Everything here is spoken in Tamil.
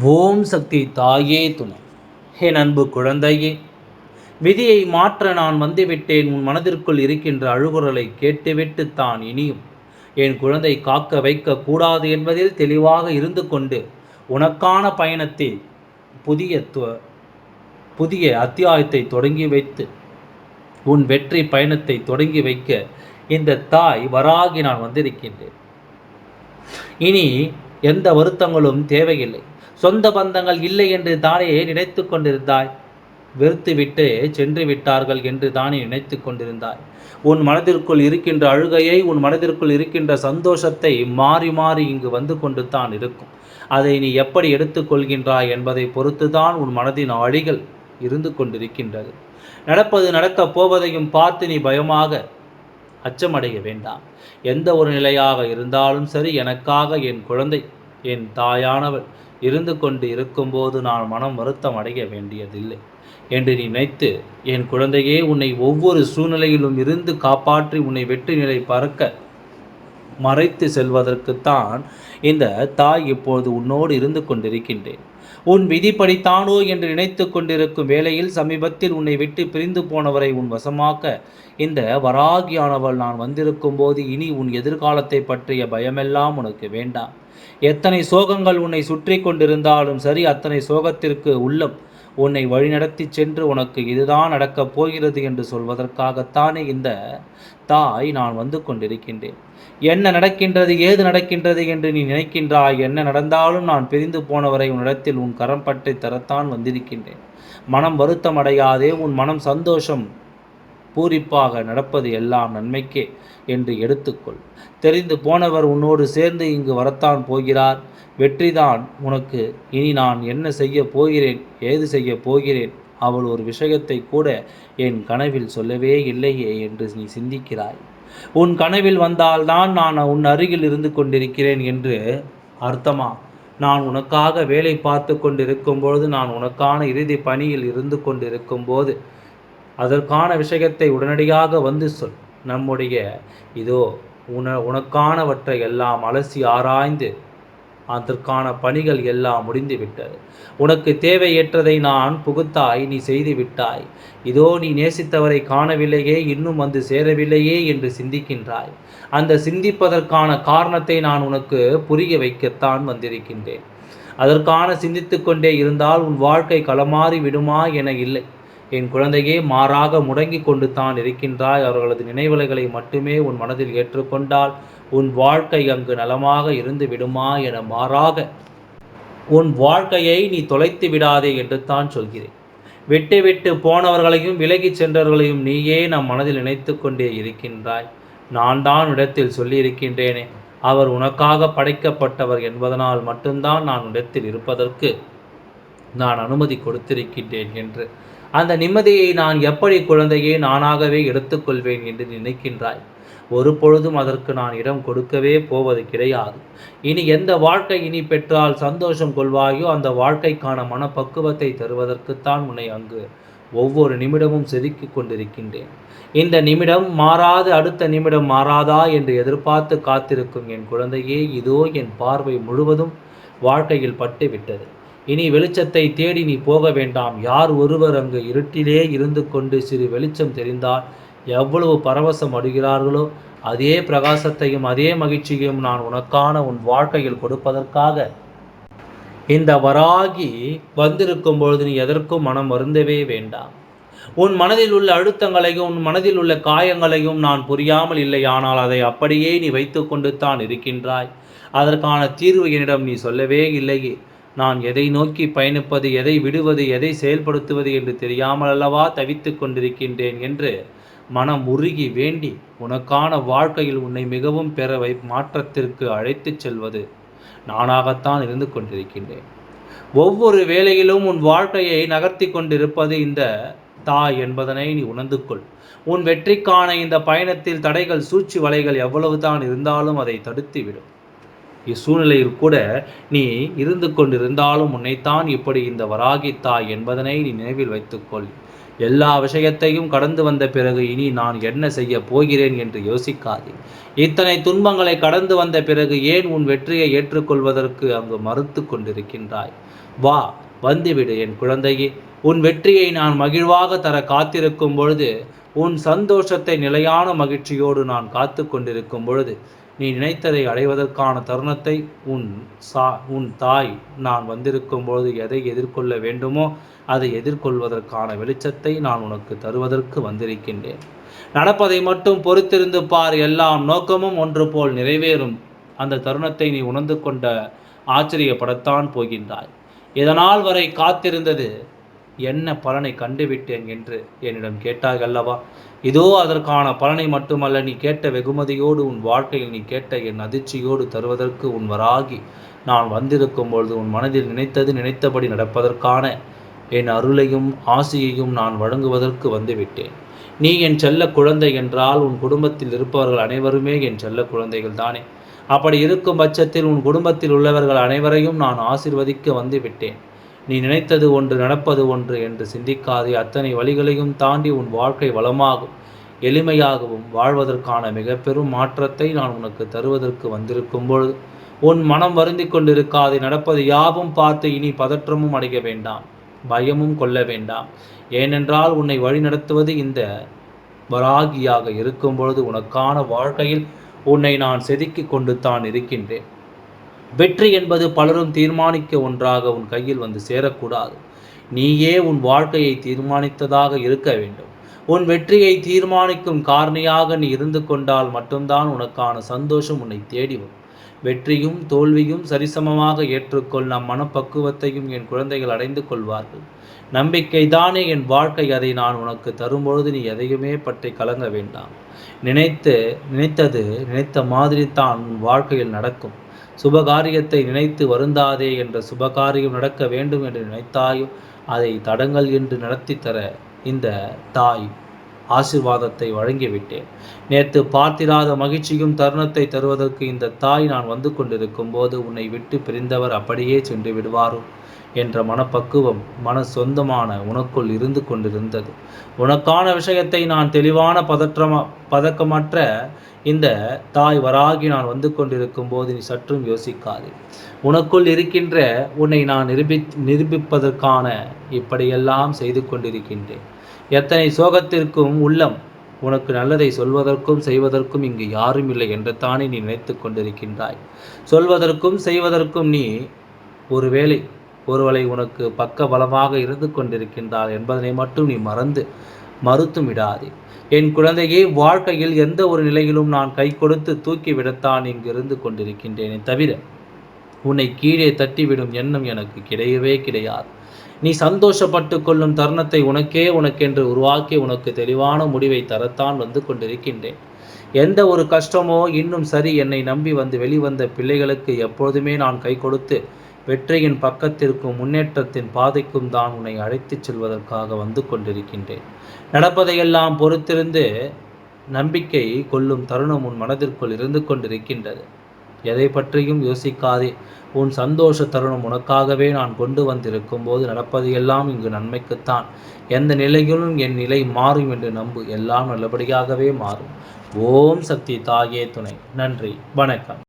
ஓம் சக்தி தாயே துணை. ஹே அன்பு குழந்தையே விதியை மாற்ற நான் வந்துவிட்டேன். உன் மனதிற்குள் இருக்கின்ற அழுகுரலை கேட்டுவிட்டு தான் இனியும். என் குழந்தை காக்க வைக்க கூடாது என்பதில் தெளிவாக இருந்து கொண்டு உனக்கான பயணத்தில் புதிய புதிய அத்தியாயத்தை தொடங்கி வைத்து உன் வெற்றி பயணத்தை தொடங்கி வைக்க இந்த தாய் வராகி நான் வந்திருக்கின்றேன். இனி எந்த வருத்தங்களும் தேவையில்லை. சொந்த பந்தங்கள் இல்லை என்று தானே நினைத்து கொண்டிருந்தாய்? வெறுத்துவிட்டு சென்று விட்டார்கள் என்று தானே நினைத்து கொண்டிருந்தாய். உன் மனதிற்குள் இருக்கின்ற அழுகையை உன் மனதிற்குள் இருக்கின்ற சந்தோஷத்தை மாறி மாறி இங்கு வந்து கொண்டு தான் இருக்கும். அதை நீ எப்படி எடுத்துக்கொள்கின்றாய் என்பதை பொறுத்துதான் உன் மனதின் அழிகள் இருந்து கொண்டிருக்கின்றது. நடப்பது நடக்கப் போவதையும் பார்த்து நீ பயமாக அச்சமடைய வேண்டாம். எந்த ஒரு நிலையாக இருந்தாலும் சரி எனக்காக என் குழந்தை என் தாயானவள் இருந்து கொண்டு இருக்கும்போது நான் மனம் வருத்தம் அடைய வேண்டியதில்லை என்று நீ நினைத்து என் குழந்தையே உன்னை ஒவ்வொரு சூழ்நிலையிலும் இருந்து காப்பாற்றி உன்னை வெற்றி நிலை பறக்க மறைத்து செல்வதற்குத்தான் இந்த தாய் இப்போது உன்னோடு இருந்து கொண்டிருக்கின்றேன். உன் விதிப்படித்தானோ என்று நினைத்து கொண்டிருக்கும் வேளையில் சமீபத்தில் உன்னை விட்டு பிரிந்து போனவரை உன் வசமாக்க இந்த வராகியானவள் நான் வந்திருக்கும் போது இனி உன் எதிர்காலத்தை பற்றிய பயமெல்லாம் உனக்கு வேண்டாம். எத்தனை சோகங்கள் உன்னை சுற்றி கொண்டிருந்தாலும் சரி அத்தனை சோகத்திற்கு உள்ளம் உன்னை வழிநடத்தி சென்று உனக்கு இதுதான் நடக்கப் போகிறது என்று சொல்வதற்காகத்தானே இந்த தாய் நான் வந்து கொண்டிருக்கின்றேன். என்ன நடக்கின்றது ஏது நடக்கின்றது என்று நீ நினைக்கின்றாய்? என்ன நடந்தாலும் நான் பிரிந்து போனவரை உன்னிடத்தில் உன் கரம் தரத்தான் வந்திருக்கின்றேன். மனம் வருத்தம் அடையாதே உன் மனம் சந்தோஷம் பூரிப்பாக நடப்பது எல்லாம் நன்மைக்கே என்று எடுத்துக்கொள். தெரிந்து போனவர் உன்னோடு சேர்ந்து இங்கு வரத்தான் போகிறார். வெற்றிதான் உனக்கு. இனி நான் என்ன செய்ய போகிறேன்? ஏது செய்ய போகிறேன்? அவள் ஒரு விஷயத்தை கூட என் கனவில் சொல்லவே இல்லையே என்று நீ சிந்திக்கிறாய். உன் கனவில் வந்தால்தான் நான் உன் அருகில் இருந்து கொண்டிருக்கிறேன் என்று அர்த்தமா? நான் உனக்காக வேலை பார்த்து கொண்டிருக்கும் பொழுது நான் உனக்கான இறுதி பணியில் இருந்து கொண்டிருக்கும் போது அதற்கான விஷயத்தை உடனடியாக வந்து சொல். நம்முடைய இதோ உன உனக்கானவற்றை எல்லாம் அலசி ஆராய்ந்து அதற்கான பணிகள் எல்லாம் முடிந்து விட்டது. உனக்கு தேவையற்றதை நான் புகுத்தாய் நீ செய்து விட்டாய். இதோ நீ நேசித்தவரை காணவில்லையே இன்னும் வந்து சேரவில்லையே என்று சிந்திக்கின்றாய். அந்த சிந்திப்பதற்கான காரணத்தை நான் உனக்கு புரிய வைக்கத்தான் வந்திருக்கின்றேன். அதற்கான சிந்தித்து கொண்டே இருந்தால் உன் வாழ்க்கை களமாறி விடுமா என இல்லை. என் குழந்தையே மாறாக முடங்கி கொண்டு தான் இருக்கின்றாய். அவர்களது நினைவலைகளை மட்டுமே உன் மனதில் ஏற்றுக்கொண்டால் உன் வாழ்க்கை அங்கு நலமாக இருந்து விடுமா என மாறாக உன் வாழ்க்கையை நீ தொலைத்து விடாதே என்று தான் சொல்கிறேன். விட்டு விட்டு போனவர்களையும் விலகிச் சென்றவர்களையும் நீயே நம் மனதில் நினைத்து கொண்டே இருக்கின்றாய். நான் தான் இடத்தில் சொல்லியிருக்கின்றேனே அவர் உனக்காக படைக்கப்பட்டவர் என்பதனால் மட்டும்தான் நான் இடத்தில் இருப்பதற்கு நான் அனுமதி கொடுத்திருக்கின்றேன் என்று அந்த நிம்மதியை நான் எப்படி குழந்தையை நானாகவே எடுத்துக்கொள்வேன் என்று நினைக்கின்றாய்? ஒரு பொழுதும் அதற்கு நான் இடம் கொடுக்கவே போவது கிடையாது. இனி எந்த வாழ்க்கை இனி பெற்றால் சந்தோஷம் கொள்வாயோ அந்த வாழ்க்கைக்கான மனப்பக்குவத்தை தருவதற்குத்தான் உன்னை அங்கு ஒவ்வொரு நிமிடமும் செதுக்கி கொண்டிருக்கின்றேன். இந்த நிமிடம் மாறாது அடுத்த நிமிடம் மாறாதா என்று எதிர்பார்த்து காத்திருக்கும் என் குழந்தையே இதோ என் பார்வை முழுவதும் வாழ்க்கையில் பட்டு விட்டது இனி வெளிச்சத்தை தேடி நீ போக வேண்டாம். யார் ஒருவர் அங்கு இருட்டிலே இருந்து கொண்டு சிறு வெளிச்சம் தெரிந்தால் எவ்வளவு பரவசம் அடைகிறார்களோ அதே பிரகாசத்தையும் அதே மகிழ்ச்சியையும் நான் உனக்கான உன் வாழ்க்கையில் கொடுப்பதற்காக. இந்த வராகி வந்திருக்கும் பொழுது நீ எதற்கும் மனம் வருந்தவே வேண்டாம். உன் மனதில் உள்ள அழுத்தங்களையும் உன் மனதில் உள்ள காயங்களையும் நான் புரியாமல் இல்லை ஆனால் அதை அப்படியே நீ வைத்துக்கொண்டு தான் இருக்கின்றாய். அதற்கான தீர்வு என்னிடம் நீ சொல்லவே இல்லையே. நான் எதை நோக்கி பயணிப்பது எதை விடுவது எதை செயல்படுத்துவது என்று தெரியாமல் அல்லவா தவித்து கொண்டிருக்கின்றேன் என்று மனம் உருகி வேண்டி உனக்கான வாழ்க்கையில் உன்னை மிகவும் பெறவை மாற்றத்திற்கு அழைத்துச் செல்வது நானாகத்தான் இருந்து கொண்டிருக்கின்றேன். ஒவ்வொரு வேளையிலும் உன் வாழ்க்கையை நகர்த்தி கொண்டிருப்பது இந்த தாய் என்பதனை நீ உணர்ந்து கொள் உன் வெற்றிக்கான இந்த பயணத்தில் தடைகள் சூழ்ச்சி வலைகள் எவ்வளவுதான் இருந்தாலும் அதை தடுத்துவிடும். இச்சூழ்நிலையில் கூட நீ இருந்து கொண்டிருந்தாலும் உன்னைத்தான் இப்படி இந்த வராகி தாய் என்பதனை நீ நினைவில் வைத்துக்கொள். எல்லா விஷயத்தையும் கடந்து வந்த பிறகு இனி நான் என்ன செய்ய போகிறேன் என்று யோசிக்காதே. இத்தனை துன்பங்களை கடந்து வந்த பிறகு ஏன் உன் வெற்றியை ஏற்றுக்கொள்வதற்கு அங்கு மறுத்து கொண்டிருக்கின்றாய்? வா வந்துவிடு என் குழந்தையே. உன் வெற்றியை நான் மகிழ்வாக தர காத்திருக்கும் பொழுது உன் சந்தோஷத்தை நிலையான மகிழ்ச்சியோடு நான் காத்து கொண்டிருக்கும் பொழுது நீ நினைத்ததை அடைவதற்கான தருணத்தை உன் சா உன் தாய் நான் வந்திருக்கும் பொழுது எதை எதிர்கொள்ள வேண்டுமோ அதை எதிர்கொள்வதற்கான வெளிச்சத்தை நான் உனக்கு தருவதற்கு வந்திருக்கின்றேன். நடப்பதை மட்டும் பொறுத்திருந்து பார். எல்லாம் நோக்கமும் ஒன்று போல் நிறைவேறும். அந்த தருணத்தை நீ உணர்ந்து கொண்ட ஆச்சரியப்படத்தான் போகின்றாய். இதனால் வரை காத்திருந்தது? என்ன பலனை கண்டுவிட்டேன் என்று என்னிடம் கேட்டாய் அல்லவா இதோ அதற்கான பலனை மட்டுமல்ல நீ கேட்ட வெகுமதியோடு உன் வாழ்க்கையில் நீ கேட்ட என் அதிர்ச்சியோடு தருவதற்கு உன் வராகி நான் வந்திருக்கும் பொழுது உன் மனதில் நினைத்தது நினைத்தபடி நடப்பதற்கான என் அருளையும் ஆசையையும் நான் வழங்குவதற்கு வந்துவிட்டேன். நீ என் செல்ல குழந்தை என்றால் உன் குடும்பத்தில் இருப்பவர்கள் அனைவருமே என் செல்ல குழந்தைகள் தானே. அப்படி இருக்கும் பட்சத்தில் உன் குடும்பத்தில் உள்ளவர்கள் அனைவரையும் நான் ஆசிர்வதிக்க வந்துவிட்டேன். நீ நினைத்தது ஒன்று நடப்பது ஒன்று என்று சிந்திக்காதே. அத்தனை வழிகளையும் தாண்டி உன் வாழ்க்கை வளமாகும் எளிமையாகவும் வாழ்வதற்கான மிக பெரும் மாற்றத்தை நான் உனக்கு தருவதற்கு வந்திருக்கும் பொழுது உன் மனம் வருந்தி கொண்டிருக்காது. நடப்பது யாவும் பார்த்து இனி பதற்றமும் அடைய வேண்டாம் பயமும் கொள்ள வேண்டாம். ஏனென்றால் உன்னை வழிநடத்துவது இந்த வராகியாக இருக்கும் பொழுது உனக்கான வாழ்க்கையில் உன்னை நான் செதுக்கி கொண்டு தான் இருக்கின்றேன். வெற்றி என்பது பலரும் தீர்மானிக்க ஒன்றாக உன் கையில் வந்து சேரக்கூடாது. நீயே உன் வாழ்க்கையை தீர்மானித்ததாக இருக்க வேண்டும். உன் வெற்றியை தீர்மானிக்கும் காரணியாக நீ இருந்து கொண்டால் மட்டும்தான் உனக்கான சந்தோஷம் உன்னை தேடி வரும். வெற்றியும் தோல்வியும் சரிசமமாக ஏற்றுக்கொள். நம் மனப்பக்குவத்தையும் என் குழந்தைகள் அடைந்து கொள்வார்கள். நம்பிக்கை தானே என் வாழ்க்கை. அதை நான் உனக்கு தரும்பொழுது நீ எதையுமே பற்றி கலங்க வேண்டாம். நினைத்து நினைத்தது நினைத்த மாதிரி தான் உன் வாழ்க்கையில் நடக்கும். சுபகாரியத்தை நினைத்து வருந்தாதே என்ற சுபகாரியம் நடக்க வேண்டும் என்று நினைத்தாயோ அதை தடங்கள் என்று நடத்தி தர இந்த தாய் ஆசிர்வாதத்தை வழங்கிவிட்டேன். நேற்று பார்த்திராத மகிழ்ச்சியும் தருணத்தை தருவதற்கு இந்த தாய் நான் வந்து கொண்டிருக்கும் போது உன்னை விட்டு பிரிந்தவர் அப்படியே சென்று விடுவாரோ? என்ற மனப்பக்குவம் மன சொந்தமான உனக்குள் இருந்து கொண்டிருந்தது. உனக்கான விஷயத்தை நான் தெளிவான பதற்றமா பதக்கமற்ற இந்த தாய் வராகி நான் வந்து கொண்டிருக்கும் போது நீ சற்றும் யோசிக்காது. உனக்குள் இருக்கின்ற உன்னை நான் நிரூபி நிரூபிப்பதற்கான இப்படியெல்லாம் செய்து கொண்டிருக்கின்றேன். எத்தனை சோகத்திற்கும் உள்ளம் உனக்கு நல்லதை சொல்வதற்கும் செய்வதற்கும் இங்கு யாரும் இல்லை என்று தானே நீ நினைத்து கொண்டிருக்கின்றாய். சொல்வதற்கும் செய்வதற்கும் நீ ஒருவேளை ஒருவளை உனக்கு பக்க பலமாக இருந்து கொண்டிருக்கின்றாள் என்பதனை மட்டும் நீ மறந்து மறுத்தும் விடாதே. என் குழந்தையே வாழ்க்கையில் எந்த ஒரு நிலையிலும் நான் கை கொடுத்து தூக்கி விடத்தான் இங்கு இருந்து கொண்டிருக்கின்றேனே தவிர உன்னை கீழே தட்டிவிடும் எண்ணம் எனக்கு கிடையவே கிடையாது. நீ சந்தோஷப்பட்டு கொள்ளும் தருணத்தை உனக்கே உனக்கென்று உருவாக்கி உனக்கு தெளிவான முடிவை தரத்தான் வந்து கொண்டிருக்கின்றேன். எந்த ஒரு கஷ்டமோ இன்னும் சரி என்னை நம்பி வந்து வெளிவந்த பிள்ளைகளுக்கு எப்பொழுதுமே நான் கை கொடுத்து வெற்றியின் பக்கத்திற்கும் முன்னேற்றத்தின் பாதைக்கும் தான் உன்னை அழைத்துச் செல்வதற்காக வந்து கொண்டிருக்கின்றேன். நடப்பதையெல்லாம் பொறுத்திருந்து நம்பிக்கை கொள்ளும் தருணம் உன் மனதிற்குள் இருந்து கொண்டிருக்கின்றது. எதை பற்றியும் யோசிக்காதே. உன் சந்தோஷ தருணம் உனக்காகவே நான் கொண்டு வந்திருக்கும் போது நடப்பதையெல்லாம் இங்கு நன்மைக்குத்தான். எந்த நிலையிலும் என் நிலை மாறும் என்று நம்பு. எல்லாம் நல்லபடியாகவே மாறும். ஓம் சக்தி தாயே துணை. நன்றி. வணக்கம்.